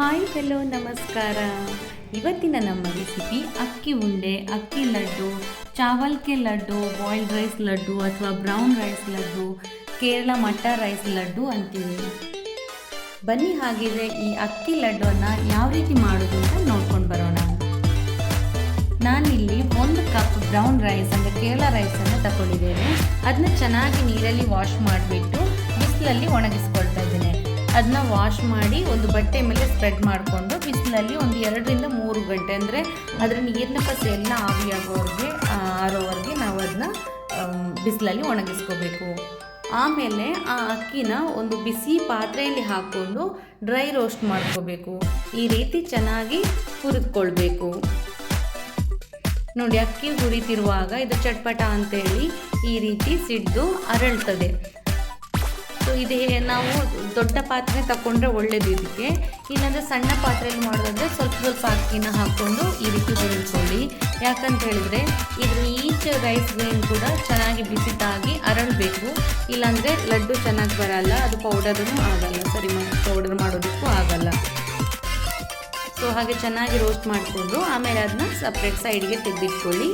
Hi, hello, ನಮಸ್ಕಾರ. ಇವತ್ತಿನ ನಮ್ಮ ರೆಸಿಪಿ ಅಕ್ಕಿ ಉಂಡೆ, ಅಕ್ಕಿ ಲಡ್ಡು ಚಾವಲ್ಕೆ ಲಡ್ಡು ಬಾಯ್ಲ್ಡ್ ರೈಸ್ ಲಡ್ಡು ಅಥವಾ ಬ್ರೌನ್ ರೈಸ್ ಲಡ್ಡು, ಕೇರಳ ಮಟ್ಟ ರೈಸ್ ಲಡ್ಡು ಅಂತೀವಿ. ಬನ್ನಿ ಹಾಗಿದ್ರೆ ಈ ಅಕ್ಕಿ ಲಡ್ಡುವನ್ನು ಯಾವ ರೀತಿ ಮಾಡೋದು ಅಂತ ನೋಡ್ಕೊಂಡು ಬರೋಣ. ನಾನಿಲ್ಲಿ ಒಂದು ಕಪ್ ಬ್ರೌನ್ ರೈಸ್ ಅಂದರೆ ಕೇರಳ ರೈಸನ್ನು ತಗೊಂಡಿದ್ದೇನೆ ಅದನ್ನ ಚೆನ್ನಾಗಿ ನೀರಲ್ಲಿ ವಾಶ್ ಮಾಡಿಬಿಟ್ಟು ಬಿಸಿಲಲ್ಲಿ ಒಣಗಿಸ್ಕೊಳ್ತಾ ಇದ್ದೇನೆ. ಅದನ್ನ ವಾಶ್ ಮಾಡಿ ಒಂದು ಬಟ್ಟೆ ಮೇಲೆ ಸ್ಪ್ರೆಡ್ ಮಾಡಿಕೊಂಡು ಬಿಸಿಲಲ್ಲಿ ಒಂದು ಎರಡರಿಂದ ಮೂರು ಗಂಟೆ ಅಂದರೆ ಅದರ ನೀರಿನ ಪಸೆ ಎಲ್ಲ ಆವಿಯಾಗೋರಿಗೆ ಆರೋವರೆಗೆ ನಾವು ಅದನ್ನ ಬಿಸಿಲಲ್ಲಿ ಒಣಗಿಸ್ಕೋಬೇಕು. ಆಮೇಲೆ ಆ ಅಕ್ಕಿನ ಒಂದು ಬಿಸಿ ಪಾತ್ರೆಯಲ್ಲಿ ಹಾಕ್ಕೊಂಡು ಡ್ರೈ ರೋಸ್ಟ್ ಮಾಡ್ಕೋಬೇಕು. ಈ ರೀತಿ ಚೆನ್ನಾಗಿ ಹುರಿದುಕೊಳ್ಬೇಕು. ನೋಡಿ, ಅಕ್ಕಿ ಹುರಿತಿರುವಾಗ ಇದು ಚಟ್ಪಟ ಅಂತೇಳಿ ಈ ರೀತಿ ಸಿಡ್ದು ಅರಳ್ತದೆ. ಸೊ ಇದು, ನಾವು ದೊಡ್ಡ ಪಾತ್ರೆ ತಗೊಂಡ್ರೆ ಒಳ್ಳೇದು ಇದಕ್ಕೆ. ಇಲ್ಲಾಂದರೆ ಸಣ್ಣ ಪಾತ್ರೆಯಲ್ಲಿ ಮಾಡೋದಾದ್ರೆ ಸ್ವಲ್ಪ ಸ್ವಲ್ಪ ಅಕ್ಕಿನ ಹಾಕ್ಕೊಂಡು ಈ ರೀತಿ ಹುರಿದುಕೊಳ್ಳಿ. ಯಾಕಂತ ಹೇಳಿದ್ರೆ ಇದ್ರ ಈಚ್ ರೈಸ್ ಗ್ರೇನ್ ಕೂಡ ಚೆನ್ನಾಗಿ ಬಿಸಿದಾಗಿ ಅರಳಬೇಕು. ಇಲ್ಲಾಂದರೆ ಲಡ್ಡು ಚೆನ್ನಾಗಿ ಬರಲ್ಲ, ಅದು ಪೌಡರೂ ಆಗಲ್ಲ. ಸರಿ ಪೌಡರ್ ಮಾಡೋದಕ್ಕೂ ಆಗಲ್ಲ. ಸೊ ಹಾಗೆ ಚೆನ್ನಾಗಿ ರೋಸ್ಟ್ ಮಾಡಿಕೊಂಡು ಆಮೇಲೆ ಅದನ್ನ ಸಪ್ರೇಟ್ ಸೈಡ್ಗೆ ತೆಗೆದಿಟ್ಕೊಳ್ಳಿ.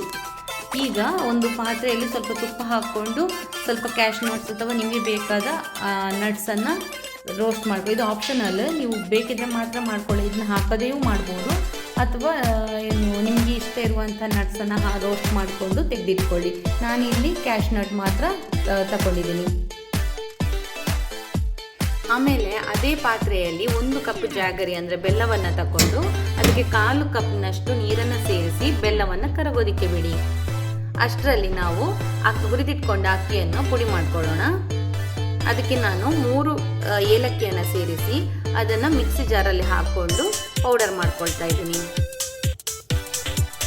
ಈಗ ಒಂದು ಪಾತ್ರೆಯಲ್ಲಿ ಸ್ವಲ್ಪ ತುಪ್ಪ ಹಾಕ್ಕೊಂಡು ಸ್ವಲ್ಪ ಕ್ಯಾಶ್ ನಟ್ಸ್ ಅಥವಾ ನಿಮಗೆ ಬೇಕಾದ ನಟ್ಸನ್ನು ರೋಸ್ಟ್ ಮಾಡ್ಬೋದು ಇದು ಆಪ್ಷನಲ್ ನೀವು ಬೇಕಿದ್ರೆ ಮಾತ್ರ ಮಾಡ್ಕೊಳ್ಳಿ. ಇದನ್ನ ಹಾಕದೆಯೂ ಮಾಡ್ಬೋದು. ಅಥವಾ ಏನು, ನಿಮಗೆ ಇಷ್ಟ ಇರುವಂಥ ನಟ್ಸನ್ನು ರೋಸ್ಟ್ ಮಾಡಿಕೊಂಡು ತೆಗೆದಿಟ್ಕೊಳ್ಳಿ. ನಾನಿಲ್ಲಿ ಕ್ಯಾಶ್ ನಟ್ ಮಾತ್ರ ತಗೊಂಡಿದ್ದೀನಿ. ಆಮೇಲೆ ಅದೇ ಪಾತ್ರೆಯಲ್ಲಿ ಒಂದು ಕಪ್ ಜಾಗರಿ ಅಂದರೆ ಬೆಲ್ಲವನ್ನು ತಗೊಂಡು, ಅದಕ್ಕೆ ಕಾಲು ಕಪ್ನಷ್ಟು ನೀರನ್ನು ಸೇರಿಸಿ ಬೆಲ್ಲವನ್ನು ಕರಗೋದಿಕ್ಕೆ ಬಿಡಿ. ಅಷ್ಟರಲ್ಲಿ ನಾವು ಅಕ್ಕಿ ಹುರಿದಿಟ್ಕೊಂಡ ಅಕ್ಕಿಯನ್ನು ಪುಡಿ ಮಾಡ್ಕೊಳ್ಳೋಣ. ಅದಕ್ಕೆ ನಾನು ಮೂರು ಏಲಕ್ಕಿಯನ್ನು ಸೇರಿಸಿ ಅದನ್ನು ಮಿಕ್ಸಿ ಜಾರಲ್ಲಿ ಹಾಕ್ಕೊಂಡು ಪೌಡರ್ ಮಾಡ್ಕೊಳ್ತಾ ಇದ್ದೀನಿ.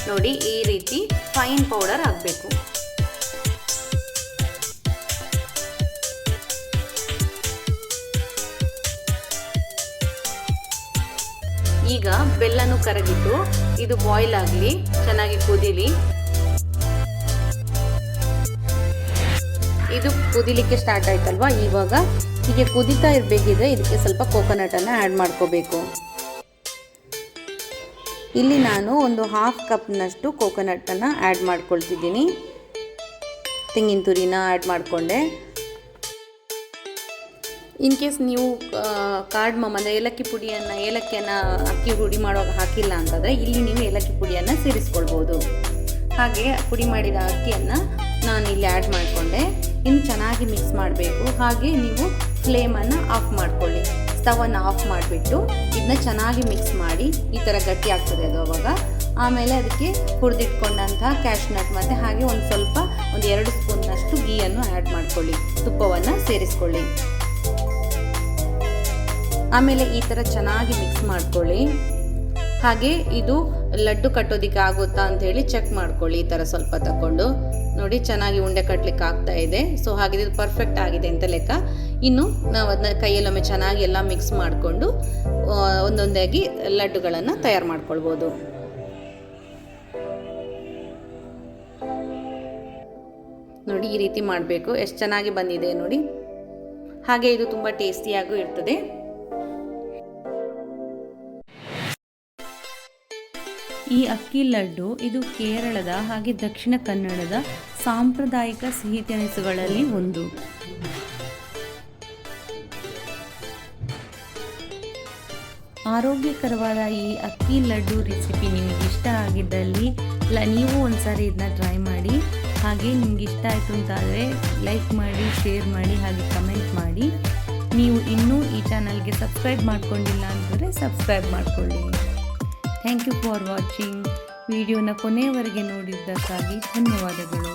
ನೋಡಿ, ಈ ರೀತಿ ಫೈನ್ ಪೌಡರ್ ಆಗಬೇಕು ಈಗ ಬೆಲ್ಲನೂ ಕರಗಿಟ್ಟು ಇದು ಬಾಯ್ಲ್ ಆಗಲಿ, ಚೆನ್ನಾಗಿ ಕುದೀಲಿ ಇದು ಕುದಿಲಿಕ್ಕೆ ಸ್ಟಾರ್ಟ್ ಆಯ್ತಲ್ವಾ? ಇವಾಗ ಹೀಗೆ ಕುದಿತಾ ಇರಬೇಕಿದ್ರೆ ಇದಕ್ಕೆ ಸ್ವಲ್ಪ ಕೋಕೋನಟನ್ನು ಆ್ಯಡ್ ಮಾಡ್ಕೋಬೇಕು. ಇಲ್ಲಿ ನಾನು ಒಂದು ಹಾಫ್ ಕಪ್ನಷ್ಟು ಕೋಕೋನಟನ್ನು ಆ್ಯಡ್ ಮಾಡ್ಕೊಳ್ತಿದ್ದೀನಿ. ತೆಂಗಿನ ತುರಿನ ಆ್ಯಡ್ ಮಾಡಿಕೊಂಡೆ. ಇನ್ ಕೇಸ್ ನೀವು ಕಾರ್ಡ್ಮಮ್ ಅಂದರೆ ಏಲಕ್ಕಿ ಪುಡಿಯನ್ನು, ಏಲಕ್ಕಿಯನ್ನು ಅಕ್ಕಿ ಹುಡಿ ಮಾಡುವಾಗ ಹಾಕಿಲ್ಲ ಅಂತಂದರೆ ಇಲ್ಲಿ ನೀವು ಏಲಕ್ಕಿ ಪುಡಿಯನ್ನು ಸೇರಿಸ್ಕೊಳ್ಬೋದು. ಹಾಗೆ ಪುಡಿ ಮಾಡಿದ ಅಕ್ಕಿಯನ್ನು ನಾನು ಇಲ್ಲಿ ಆ್ಯಡ್ ಮಾಡಿಕೊಂಡೆ. ಇನ್ನು ಚೆನ್ನಾಗಿ ಮಿಕ್ಸ್ ಮಾಡಬೇಕು. ಹಾಗೆ ನೀವು ಫ್ಲೇಮನ್ನು ಆಫ್ ಮಾಡ್ಕೊಳ್ಳಿ. ಸ್ಟವನ್ನು ಆಫ್ ಮಾಡಿಬಿಟ್ಟು ಇದನ್ನ ಚೆನ್ನಾಗಿ ಮಿಕ್ಸ್ ಮಾಡಿ ಈ ಥರ ಗಟ್ಟಿ ಆಗ್ತದೆ ಅದು ಅವಾಗ. ಆಮೇಲೆ ಅದಕ್ಕೆ ಹುರಿದಿಟ್ಕೊಂಡಂತಹ ಕ್ಯಾಶ್ನಟ್ ಮತ್ತು ಹಾಗೆ ಒಂದು ಸ್ವಲ್ಪ ಒಂದು ಎರಡು ಸ್ಪೂನ್ನಷ್ಟು ಗೀಯನ್ನು ಆ್ಯಡ್ ಮಾಡ್ಕೊಳ್ಳಿ. ತುಪ್ಪವನ್ನು ಸೇರಿಸ್ಕೊಳ್ಳಿ. ಆಮೇಲೆ ಈ ಥರ ಚೆನ್ನಾಗಿ ಮಿಕ್ಸ್ ಮಾಡ್ಕೊಳ್ಳಿ. ಹಾಗೆ ಇದು ಲಡ್ಡು ಕಟ್ಟೋದಿಕ್ಕೆ ಆಗುತ್ತಾ ಅಂತ ಹೇಳಿ ಚೆಕ್ ಮಾಡ್ಕೊಳ್ಳಿ, ಈ ಥರ ಸ್ವಲ್ಪ ತಗೊಂಡು. ನೋಡಿ, ಚೆನ್ನಾಗಿ ಉಂಡೆ ಕಟ್ಟಲಿಕ್ಕೆ ಆಗ್ತಾ ಇದೆ. ಸೊ ಹಾಗೆ ಪರ್ಫೆಕ್ಟ್ ಆಗಿದೆ ಅಂತ ಲೆಕ್ಕ. ಇನ್ನು ನಾವು ಅದನ್ನ ಕೈಯಲ್ಲೊಮ್ಮೆ ಚೆನ್ನಾಗಿ ಎಲ್ಲ ಮಿಕ್ಸ್ ಮಾಡಿಕೊಂಡು ಒಂದೊಂದಾಗಿ ಲಡ್ಡುಗಳನ್ನು ತಯಾರು ಮಾಡ್ಕೊಳ್ಬೋದು. ನೋಡಿ, ಈ ರೀತಿ ಮಾಡಬೇಕು. ಎಷ್ಟು ಚೆನ್ನಾಗಿ ಬಂದಿದೆ ನೋಡಿ. ಹಾಗೆ ಇದು ತುಂಬ ಟೇಸ್ಟಿಯಾಗೂ ಇರ್ತದೆ. ಈ ಅಕ್ಕಿ ಲಡ್ಡು ಇದು ಕೇರಳದ ಹಾಗೆ ದಕ್ಷಿಣ ಕನ್ನಡದ ಸಾಂಪ್ರದಾಯಿಕ ಸಿಹಿ ತಿನಿಸುಗಳಲ್ಲಿ ಒಂದು. ಆರೋಗ್ಯಕರವಾದ ಈ ಅಕ್ಕಿ ಲಡ್ಡು ರೆಸಿಪಿ ನಿಮಗೆ ಇಷ್ಟ ಆಗಿದ್ದಲ್ಲಿ ನೀವು ಒಂದ್ಸಾರಿ ಇದನ್ನ ಟ್ರೈ ಮಾಡಿ. ಹಾಗೆ ನಿಮ್ಗೆ ಇಷ್ಟ ಆಯಿತು ಅಂತಾದರೆ ಲೈಕ್ ಮಾಡಿ, ಶೇರ್ ಮಾಡಿ, ಹಾಗೆ ಕಮೆಂಟ್ ಮಾಡಿ. ನೀವು ಇನ್ನೂ ಈ ಚಾನಲ್ಗೆ ಸಬ್ಸ್ಕ್ರೈಬ್ ಮಾಡ್ಕೊಂಡಿಲ್ಲ ಅಂತಂದರೆ ಸಬ್ಸ್ಕ್ರೈಬ್ ಮಾಡಿಕೊಳ್ಳಿ. ಥ್ಯಾಂಕ್ ಯು ಫಾರ್ ವಾಚಿಂಗ್ ವಿಡಿಯೋನ ಕೊನೆಯವರೆಗೆ ನೋಡಿದ್ದಕ್ಕಾಗಿ ಧನ್ಯವಾದಗಳು.